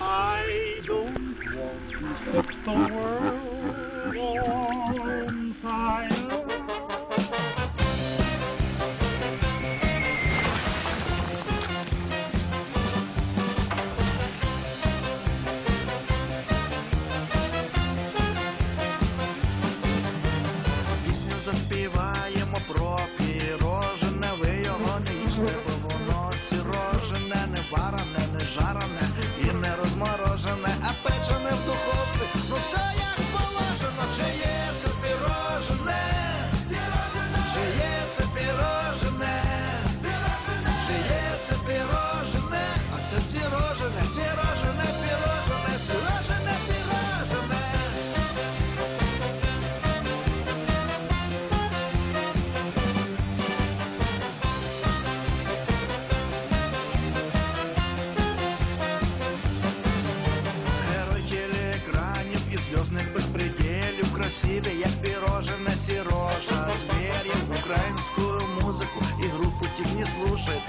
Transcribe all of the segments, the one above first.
I don't want to set the world żarne телеекранів беспределю красивее, як пірожене сірожа Зверь, украинскую музыку и группу тих не слушает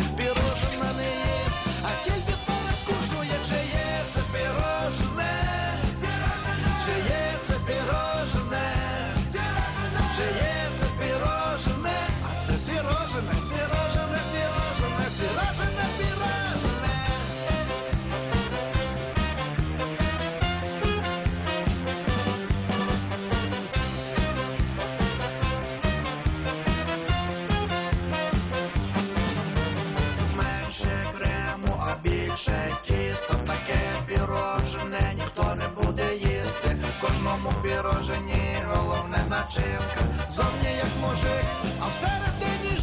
більше тісто, таке пірожене ніхто не буде їсти. В кожному пірожені головне начинка. Зовні як мужик, а всередині.